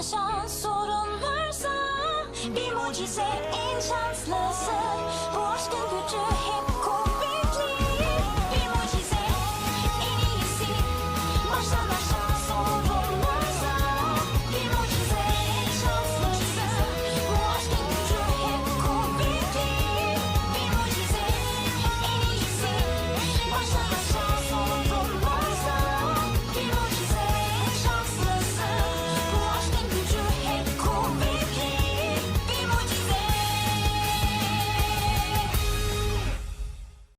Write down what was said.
Aşan sorun varsa bir mucize en şanslı